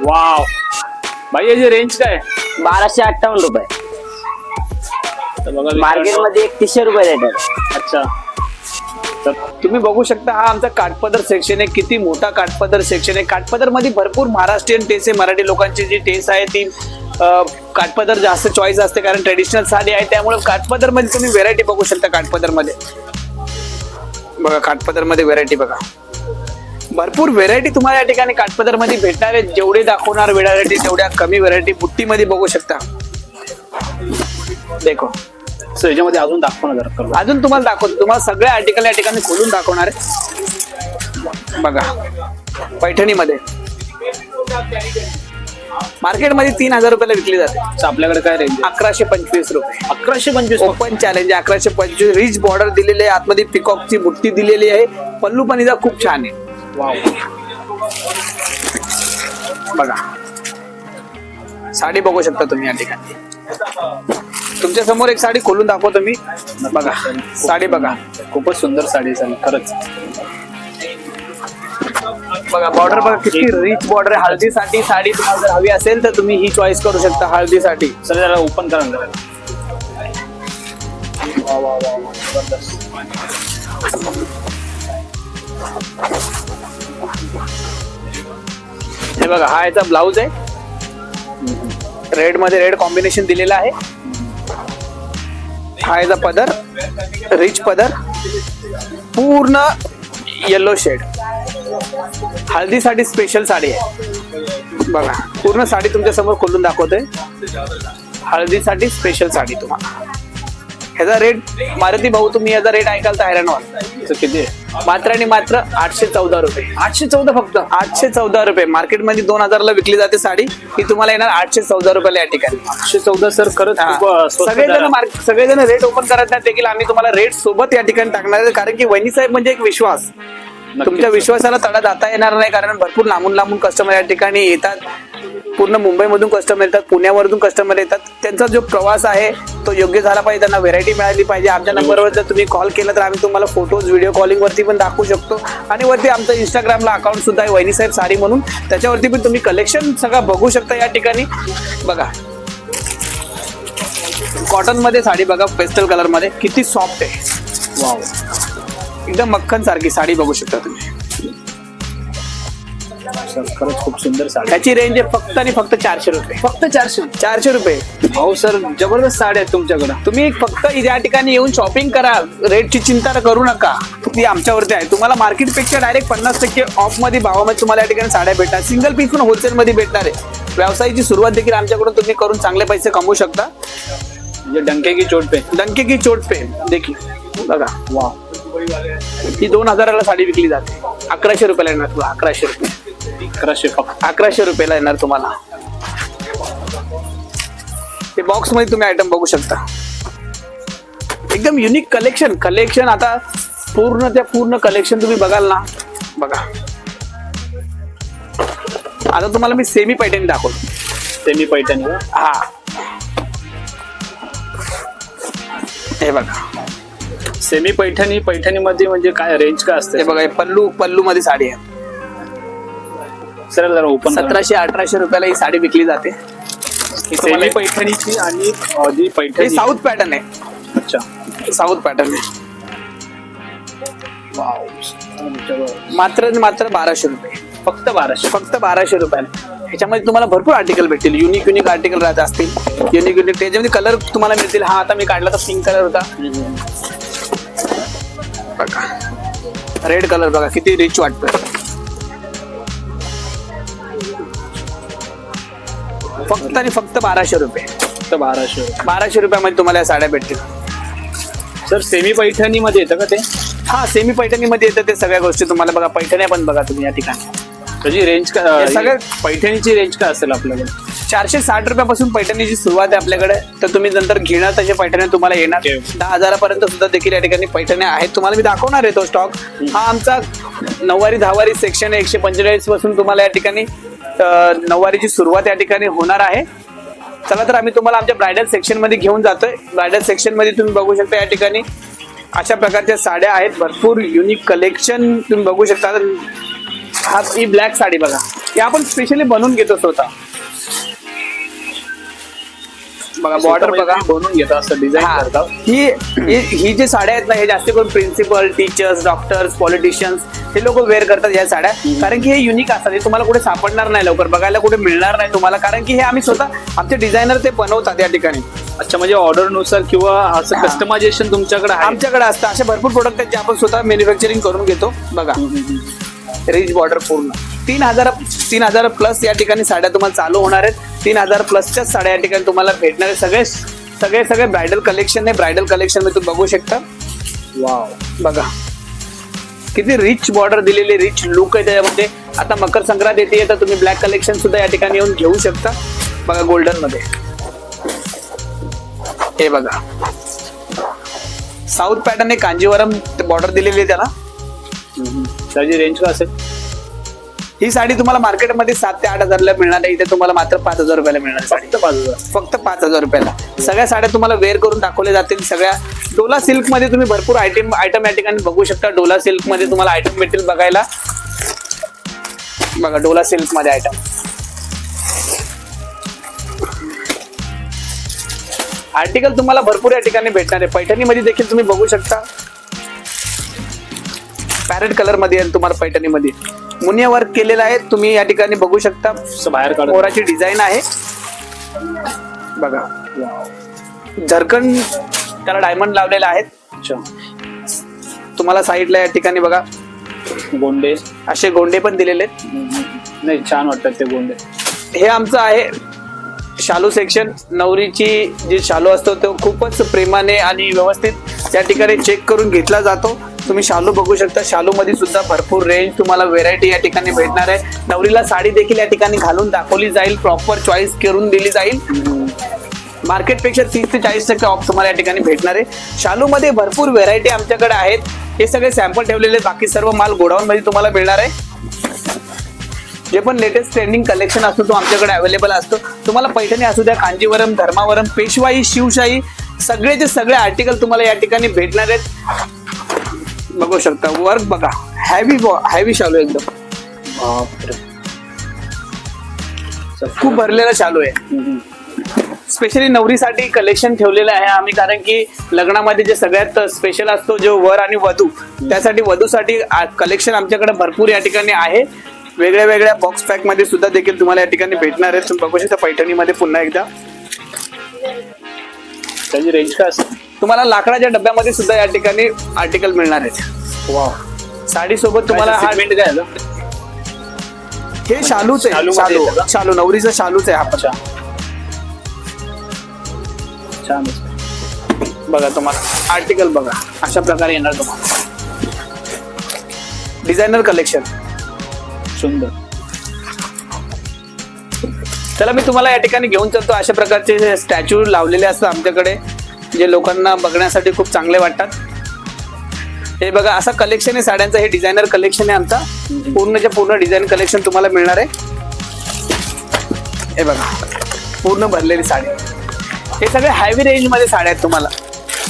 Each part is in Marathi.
वाव भाई याची रेंज काय बाराशे अठ्ठावन्न रुपये. तर बघा मार्केटमध्ये एकतीसशे रुपये रेट आहे. अच्छा. तर तुम्ही बघू शकता हा आमचा काठपदर सेक्शन आहे. किती मोठा काठपदर सेक्शन आहे. काठपदरमध्ये भरपूर महाराष्ट्रीयन टेस्ट आहे. मराठी लोकांची जी टेस्ट आहे ती अं, काठपदर जास्त चॉईस असते. कारण ट्रेडिशनल साडी आहे. त्यामुळे काठपदरमध्ये तुम्ही व्हेरायटी बघू शकता काठपदरमध्ये बघा काठपदरमध्ये व्हेरायटी बघा. भरपूर व्हेरायटी तुम्हाला या ठिकाणी काठपदरमध्ये भेटणार आहे जेवढे दाखवणार व्हेरायटी तेवढ्या कमी व्हेरायटी बुट्टीमध्ये बघू शकता. देखो. सर याच्यामध्ये अजून दाखवा ना जरा कलर अजून तुम्हाला दाखवतो. तुम्हाला सगळे आर्टिकल या ठिकाणी खोलून दाखवणार आहे. बघा. पैठणीमध्ये. मार्केटमध्ये तीन हजार रुपयाला विकली जाते. आपल्याकडे काय रेंज अकराशे पंचवीस रुपये. अकराशे पंचवीस ओपन चॅलेंज अकराशे पंचवीस. रिच बॉर्डर दिलेली आहे. आतमध्ये पिकॉकची बुट्टी दिलेली आहे. पल्लू पण हिचा खूप छान आहे. बघा. साडी बघू शकता तुम्ही या ठिकाणी. तुमच्यासमोर एक साडी खोलून दाखवतो मी. बघा साडी बघा. खूपच सुंदर साडी आहे खरंच. बघा बॉर्डर बघा किती रिच बॉर्डर आहे. हळदीसाठी साडी तुम्हाला जर हवी असेल तर तुम्ही ही चॉईस करू शकता हळदीसाठी. सर जरा ओपन करा हे बघा हा याचा ब्लाऊज आहे. रेडमध्ये रेड कॉम्बिनेशन दिलेलं आहे. हा याचा पदर रिच पदर पूर्ण येलो शेड हळदीसाठी स्पेशल साडी आहे. बघा पूर्ण साडी तुमच्यासमोर खोलून दाखवतोय. हळदीसाठी स्पेशल साडी तुम्हाला. ह्याचा रेट मारुती भाऊ तुम्ही याचा रेट ऐकाल तर हैराण व्हाल किती आहे? मात्र आणि मात्र आठशे चौदा रुपये. आठशे चौदा फक्त? आठशे चौदा रुपये. मार्केटमध्ये दोन हजारला विकली जाते साडी. ही तुम्हाला येणार आठशे चौदा रुपयाला या ठिकाणी. आठशे चौदा सर खरंच सगळेजण सगळेजण रेट ओपन करत नाही देखील आम्ही तुम्हाला रेट सोबत या ठिकाणी टाकणार आहे. कारण की वहिनी साहेब म्हणजे एक विश्वास. तुमच्या विश्वासाला तडा जाता येणार नाही कारण भरपूर लांबून लांबून कस्टमर या ठिकाणी येतात. पूर्ण मुंबईमधून कस्टमर येतात पुण्यावरून कस्टमर येतात. त्यांचा जो प्रवास आहे तो योग्य झाला पाहिजे त्यांना व्हेरायटी मिळाली पाहिजे. आमच्या नंबरवर जर तुम्ही कॉल केला तर आम्ही तुम्हाला फोटोज व्हिडिओ कॉलिंग वरती पण दाखवू शकतो. आणि वरती आमचं इंस्टाग्रामला अकाउंट सुद्धा आहे वहिनी साहेब साडी म्हणून. त्याच्यावरती पण तुम्ही कलेक्शन सगळं बघू शकता या ठिकाणी. बघा. कॉटनमध्ये साडी बघा पेस्टल कलरमध्ये. किती सॉफ्ट आहे. वाव एकदम मक्खन सारखी साडी बघू शकता तुम्ही. सर खरंच खूप सुंदर साडी. त्याची रेंज आहे फक्त आणि फक्त चारशे रुपये. फक्त चारशे चारशे रुपये. भाऊ सर जबरदस्त साड्या आहेत तुमच्याकडे. तुम्ही फक्त या ठिकाणी येऊन शॉपिंग करा. रेटची चिंता करू नका. ती आमच्यावरती आहे. तुम्हाला मार्केटपेक्षा डायरेक्ट पन्नास टक्के ऑफमध्ये भावामध्ये तुम्हाला या ठिकाणी साड्या भेटणार. सिंगल पीस पण होलसेल मध्ये भेटणार आहे. व्यवसायाची सुरुवात देखील आमच्याकडून तुम्ही करून चांगले पैसे कमवू शकता. म्हणजे डंके की चोट पे. डंके की चोट पे देखील. बघा. वा. ही दोन हजाराला साडी विकली जाते. अकराशे रुपयाला येणार तुला अकराशे रुपये. अकराशे अकराशे रुपयाला येणार तुम्हाला. ते बॉक्समध्ये तुम्ही आयटम बघू शकता. एकदम युनिक कलेक्शन कलेक्शन आता पूर्ण त्या पूर्ण कलेक्शन तुम्ही बघाल ना. बघा. आता तुम्हाला मी सेमी पैठणी दाखवतो. सेमी पैठणी? हा. हे बघा. सेमी पैठणी पैठणीमध्ये म्हणजे काय रेंज काय असते? बघा हे पल्लू पल्लू मध्ये साडी आहे. सर जरा ओपन सतराशे अठराशे रुपयाला ही साडी विकली जाते. सेमी पैठणीची आणि अं, जी पैठणी. साऊथ पॅटर्न आहे. अच्छा. साऊथ पॅटर्न आहे. वाव मात्र आणि मात्र बाराशे रुपये. फक्त बाराशे. फक्त बाराशे रुपयाला. ह्याच्यामध्ये तुम्हाला भरपूर आर्टिकल भेटतील. युनिक युनिक आर्टिकल राहत असतील. युनिक युनिक त्याच्यामध्ये कलर तुम्हाला मिळतील. हा आता मी काढला तर पिंक कलर होता. बघा. रेड कलर बघा किती रिच वाटतोय. फक्त आणि फक्त बाराशे रुपये. फक्त बाराशे बाराशे रुपयामध्ये तुम्हाला या साड्या भेटतील. सर सेमी पैठणीमध्ये येतं का ते? हा सेमी पैठणीमध्ये येतं ते सगळ्या गोष्टी तुम्हाला बघा. पैठण्या पण बघा तुम्ही या ठिकाणी. त्याची रेंज काय हे सगळं- पैठणीची रेंज काय असेल आपल्याकडे? चारशे साठ रुपयापासून पैठणीची सुरुवात आहे आपल्याकडे. तर तुम्ही नंतर घेणार तसे पैठण्या तुम्हाला येणार. दहा हजारापर्यंत सुद्धा देखील या ठिकाणी पैठण्या आहेत. तुम्हाला मी दाखवणार आहे तो स्टॉक हा आमचा नऊवारी दहावारी सेक्शन आहे. एकशे पंचेचाळीसपासून तुम्हाला या ठिकाणी नऊवारीची सुरुवात या ठिकाणी होणार आहे. चला तर आम्ही तुम्हाला आमच्या ब्रायडल सेक्शनमध्ये घेऊन जातोय. ब्रायडल सेक्शनमध्ये तुम्ही बघू शकता या ठिकाणी अशा प्रकारच्या साड्या आहेत. भरपूर युनिक कलेक्शन तुम्ही बघू शकता. हा ही ब्लॅक साडी बघा. हे आपण स्पेशली बनवून घेतो स्वतः. बघा बॉर्डर बघा. बनवून घेतो असं डिझाईन हा. करतात ही ही- जे साड्या आहेत ना हे जास्त करून प्रिन्सिपल टीचर्स डॉक्टर्स पॉलिटिशियन्स हे लोक वेअर करतात या साड्या. कारण की हे युनिक असतात. हे तुम्हाला कुठे सापडणार नाही लवकर. बघायला कुठे मिळणार नाही तुम्हाला. कारण की हे आम्ही स्वतः आमचे डिझायनर ते बनवतात या ठिकाणी. अच्छा म्हणजे ऑर्डरनुसार किंवा असं. कस्टमायझेशन तुमच्याकडे आमच्याकडे असतं. असे भरपूर प्रोडक्ट आहेत जे आपण स्वतः मॅन्युफॅक्चरिंग करून घेतो. बघा. रिच बॉर्डर पूर्ण. तीन हजार तीन हजार प्लस या ठिकाणी साड्या तुम्हाला चालू होणार आहेत. तीन हजार प्लसच्याच साड्या या ठिकाणी तुम्हाला भेटणार आहेत. सगळे सगळे सगळे ब्रायडल कलेक्शन आहे. ब्रायडल कलेक्शनमध्ये तुम्ही बघू शकता. वाव बघा. किती रिच बॉर्डर दिलेली रिच लुक आहे त्याच्यामध्ये. आता मकर संक्रांत येते तर तुम्ही ब्लॅक कलेक्शन सुद्धा या ठिकाणी येऊन घेऊ शकता. बघा गोल्डनमध्ये. हे बघा. साऊथ पॅटर्न आहे कांजीवरम बॉर्डर दिलेली आहे त्याला. त्याची रेंज काय असेल? ही साडी तुम्हाला मार्केटमध्ये सात ते आठ हजारला मिळणार आहे. इथे तुम्हाला मात्र पाच हजार रुपयाला मिळणार फक्त पाच हजार. फक्त पाच हजार रुपयाला. सगळ्या साड्या तुम्हाला वेअर करून दाखवल्या जातील. सगळ्या डोला सिल्कमध्ये तुम्ही भरपूर आयटम आयटम या ठिकाणी बघू शकता डोला सिल्कमध्ये तुम्हाला आयटम भेटतील बघायला. बघा डोला सिल्कमध्ये आयटम आर्टिकल तुम्हाला भरपूर या ठिकाणी भेटणार आहे. पैठणीमध्ये देखील तुम्ही बघू शकता. पॅरेट कलरमध्ये तुम्हाला पैठणीमध्ये. मुनिया वर्क केलेला आहे तुम्ही या ठिकाणी बघू शकता. बाहेर मोराची डिझाईन आहे. बघा. झरकण त्याला डायमंड लावलेले आहेत. तुम्हाला साईडला या ठिकाणी बघा. गोंडे. असे गोंडे पण दिलेले. नाही छान वाटतात ते गोंडे. हे आमचं आहे शालू सेक्शन नवरीची जी शालू असतो तो खूपच प्रेमाने आणि व्यवस्थित त्या ठिकाणी चेक करून घेतला जातो. तुम्ही शालू बघू शकता. शालू मध्ये सुद्धा भरपूर रेंज तुम्हाला व्हेरायटी या ठिकाणी भेटणार आहे. नवरीला साडी देखील या ठिकाणी घालून दाखवली जाईल. प्रॉपर चॉईस करून दिली जाईल. मार्केटपेक्षा तीस ते चाळीस टक्के ऑफ तुम्हाला या ठिकाणी भेटणार आहे. शालू मध्ये भरपूर व्हेरायटी आमच्याकडे आहेत. हे सगळे सॅम्पल ठेवलेले बाकी सर्व माल गोडाऊन मध्ये तुम्हाला मिळणार आहे. जे पण लेटेस्ट ट्रेंडिंग कलेक्शन असतो तो आमच्याकडे अवेलेबल असतो. तुम्हाला पैठणी असू द्या कांजीवरम धर्मावरम पेशवाई शिवशाही सगळेचे सगळे आर्टिकल तुम्हाला या ठिकाणी भेटणार आहेत. बघू शकता. वर्क बघा. हॅवी हॅवी शालू एकदम. खूप भरलेला चालू आहे. स्पेशली नवरीसाठी कलेक्शन ठेवलेलं आहे आम्ही कारण की लग्नामध्ये जे सगळ्यात स्पेशल असतो जो वर आणि वधू त्यासाठी वधूसाठी कलेक्शन आमच्याकडे भरपूर या ठिकाणी आहे. वेगळ्या वेगळ्या बॉक्स पॅकमध्ये सुद्धा देखील तुम्हाला या ठिकाणी भेटणार आहे तुम्ही बघू शकता पैठणीमध्ये पुन्हा एकदा. त्याची रेंज काय असेल? तुम्हाला लाकडाच्या डब्यामध्ये सुद्धा या ठिकाणी आर्टिकल मिळणार आहेत. वाव. साडी सोबत तुम्हाला हा सेगमेंट काय आलं हे शालूच आहे. शालूमध्ये शालू. येतं का? शालू. नवरीचा शालूच आहे हा. अच्छा. छान बघा तुम्हाला. आर्टिकल बघा. अशा प्रकारे येणार तुम्हाला. डिझायनर कलेक्शन सुंदर. चला मी तुम्हाला या ठिकाणी घेऊन चालतो. अशा प्रकारचे स्टॅच्यू लावलेले असतात आमच्याकडे. जे लोकांना बघण्यासाठी खूप चांगले वाटतात. हे बघा असं कलेक्शन आहे साड्यांचं हे डिझायनर कलेक्शन आहे आमचा. पूर्णच्या पूर्ण डिझाईन कलेक्शन तुम्हाला मिळणार आहे. हे बघा पूर्ण भरलेली साडी. हे सगळे हायवी रेंजमध्ये साड्या आहेत तुम्हाला.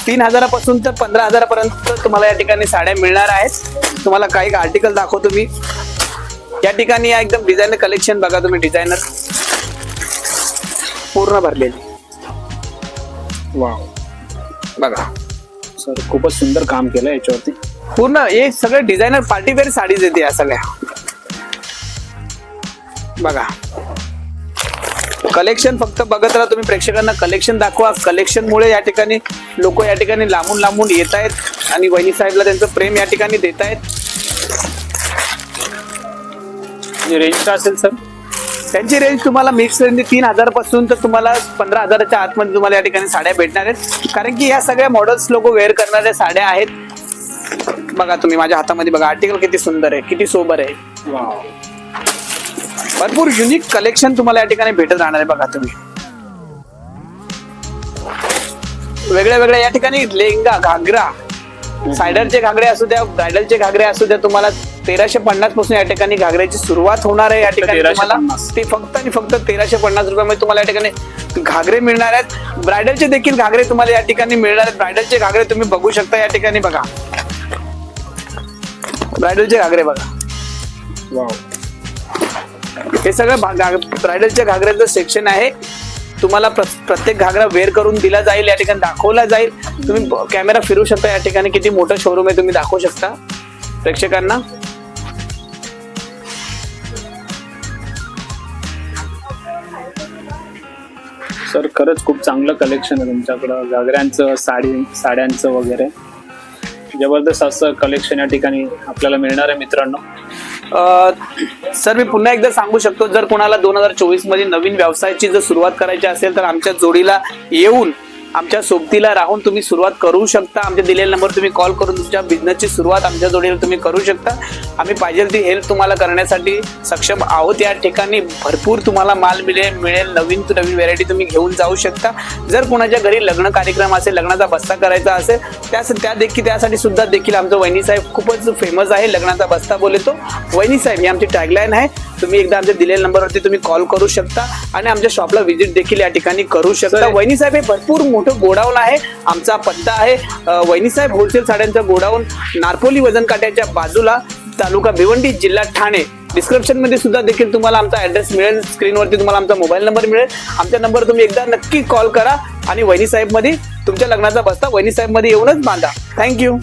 तीन हजारापासून तर पंधरा हजारापर्यंत तुम्हाला या ठिकाणी साड्या मिळणार आहेत. तुम्हाला काही आर्टिकल दाखवतो मी. या ठिकाणी या एकदम डिझायनर कलेक्शन बघा तुम्ही डिझायनर पूर्ण भरलेली. वाव बघा. सर खूपच सुंदर काम केलं याच्यावरती. पूर्ण हे सगळे डिझायनर पार्टीवेअर साडीज येते या सगळ्या. बघा. कलेक्शन फक्त बघत राहा तुम्ही प्रेक्षकांना कलेक्शन दाखवा. कलेक्शन मुळे या ठिकाणी लोक या ठिकाणी लांबून लांबून येत आहेत आणि वहिनी साहेबला त्यांचं प्रेम या ठिकाणी देत आहेत. रेंज का असेल सर? त्यांची रेंज तुम्हाला मिक्स रेंज तीन हजारपासून तर तुम्हाला पंधरा हजाराच्या आतमध्ये तुम्हाला या ठिकाणी साड्या भेटणार आहेत. कारण की या सगळ्या मॉडेल्स लोक वेअर करणाऱ्या साड्या आहेत. बघा तुम्ही माझ्या हातामध्ये बघा आर्टिकल किती सुंदर आहे किती सोबर आहे. भरपूर युनिक कलेक्शन तुम्हाला या ठिकाणी भेटत राहणार आहे बघा तुम्ही. वेगळ्या वेगळ्या या ठिकाणी लेंगा घागरा सायडरचे घागरे असू द्या ब्रायडलचे घागरे असू द्या तुम्हाला तेराशे पन्नासपासून या ठिकाणी घागऱ्याची सुरुवात होणार आहे या ठिकाणी 1350. तुम्हाला. ते फक्त आणि फक्त तेराशे पन्नास रुपयामध्ये तुम्हाला या ठिकाणी घागरे मिळणार आहेत. ब्रायडलचे देखील घागरे तुम्हाला या ठिकाणी मिळणार आहेत. ब्रायडलचे घागरे तुम्ही बघू शकता या ठिकाणी बघा. ब्रायडलचे घागरे बघा. हे सगळं ब्रायडलच्या घागऱ्याचं सेक्शन आहे. तुम्हाला प्र- प्रत्येक घागरा वेअर करून दिला जाईल या ठिकाणी दाखवला जाईल. तुम्ही ब- कॅमेरा फिरू शकता या ठिकाणी किती मोठं शोरूम आहे तुम्ही दाखवू शकता. प्रेक्षकांना. सर खरंच खूप चांगलं कलेक्शन आहे तुमच्याकडं. घागऱ्यांचं साडी साड्यांचं वगैरे. जबरदस्त असं कलेक्शन या ठिकाणी आपल्याला मिळणार आहे मित्रांनो. सर मी पुन्हा एकदा सांगू शकतो जर कोणाला दोन हजार चोवीसमध्ये नवीन व्यवसायाची जर सुरुवात करायची असेल तर आमच्या जोडीला येऊन आमच्या सोबतीला राहून तुम्ही सुरुवात करू शकता. आमच्या दिलेल्या नंबर तुम्ही कॉल करून तुमच्या बिझनेसची सुरुवात आमच्या जोडीला तुम्ही करू शकता. आम्ही पाहिजे ती हेल्प तुम्हाला करण्यासाठी सक्षम आहोत. या ठिकाणी भरपूर तुम्हाला माल मिळेल मिळेल. नवीन नवीन व्हेरायटी तुम्ही घेऊन जाऊ शकता. जर कोणाच्या घरी लग्न कार्यक्रम असेल लग्नाचा बस्ता करायचा असेल त्यास त्या देखील त्यासाठी सुद्धा देखील आमचं वहिनी साहेब खूपच फेमस आहे. लग्नाचा बस्ता बोले तो वहिनी साहेब ही आमची टॅगलाईन आहे. तुम्ही एकदा आमच्या दिलेल्या नंबरवरती तुम्ही कॉल करू शकता आणि आमच्या शॉपला व्हिजिट देखील या ठिकाणी करू शकता. वहिनी साहेब हे भरपूर मोठं गोडाऊन आहे. आमचा पत्ता आहे वहिनी साहेब होलसेल साड्यांचं गोडाऊन नारपोली वजन काट्याच्या बाजूला तालुका भिवंडी जिल्हा ठाणे. डिस्क्रिप्शनमध्ये सुद्धा देखील तुम्हाला आमचा ऍड्रेस मिळेल. स्क्रीनवरती तुम्हाला आमचा मोबाईल नंबर मिळेल. आमच्या नंबर तुम्ही एकदा नक्की कॉल करा आणि वहिनी साहेबमध्ये तुमच्या लग्नाचा बस्ता वहिनी साहेबमध्ये येऊनच बांधा. थँक्यू